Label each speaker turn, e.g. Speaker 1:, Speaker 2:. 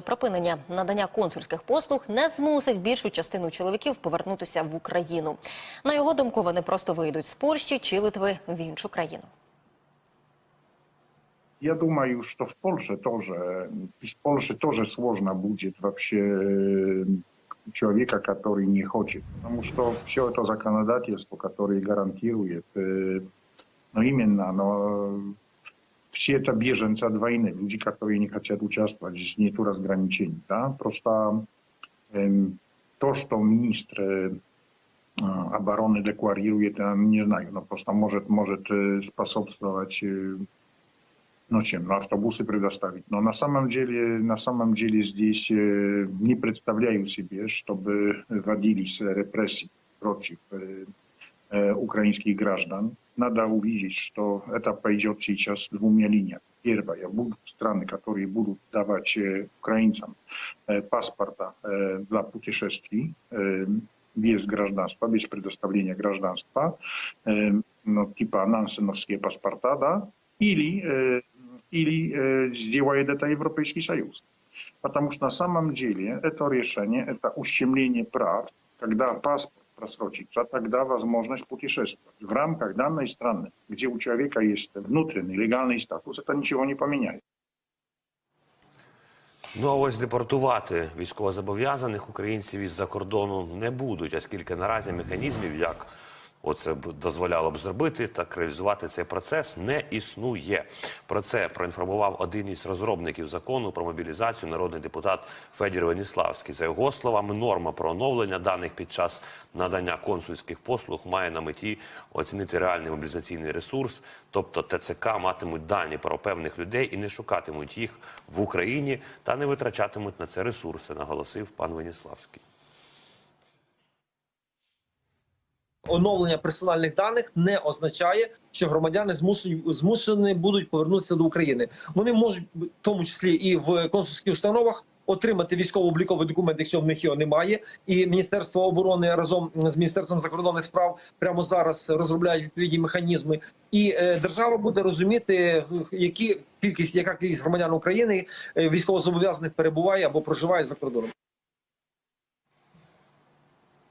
Speaker 1: Припинення надання консульських послуг не змусить більшу частину чоловіків повернутися в Україну. На його думку, вони просто вийдуть з Польщі чи Литви в іншу країну.
Speaker 2: Я думаю, что в Польше тоже, в Польше тоже сложно будет вообще э, человека, который не хочет. Потому что все это законодательство, которое гарантирует, э, ну именно, оно, все это беженцы от войны, люди, которые не хотят участвовать, здесь нет разграничений. Да? Просто эм, то, что министр э, обороны декларирует, я не знаю, но просто может, может э, способствовать э, ну чем, ну автобусы предоставить. Но на самом деле, на самом деле здесь э, не представляю себе, чтобы вводились репрессии против э, э, украинских граждан. Надо увидеть, что это пойдет сейчас двумя линиями. Первая, будут страны, которые будут давать э, украинцам э, паспорта э, для путешествий э, без гражданства, без предоставления гражданства, э, ну, типа нансеновские паспорта, да, или э, или э, сделает это Европейский Союз. Потому что на самом деле это решение, это ущемление прав, когда паспорт просрочится, тогда возможность путешествовать в рамках данной страны, где у человека есть внутренний легальный статус, это ничего не поменяет.
Speaker 3: Ну а ось депортувати військовозобов'язаних українців із-за кордону не будуть, оскільки наразі механізмів, як оце б дозволяло б зробити, так реалізувати цей процес не існує. Про це проінформував один із розробників закону про мобілізацію, народний депутат Федір Веніславський. За його словами, норма про оновлення даних під час надання консульських послуг має на меті оцінити реальний мобілізаційний ресурс, тобто ТЦК матимуть дані про певних людей і не шукатимуть їх в Україні та не витрачатимуть на це ресурси, наголосив пан Веніславський.
Speaker 4: Оновлення персональних даних не означає, що громадяни змушені змушені будуть повернутися до України. Вони можуть, в тому числі і в консульських установах, отримати військово-обліковий документ, якщо в них його немає. І Міністерство оборони разом з міністерством закордонних справ прямо зараз розробляють відповідні механізми. І е, держава буде розуміти, які кількість, яка кількість громадян України е, військовозобов'язаних перебуває або проживає за кордоном.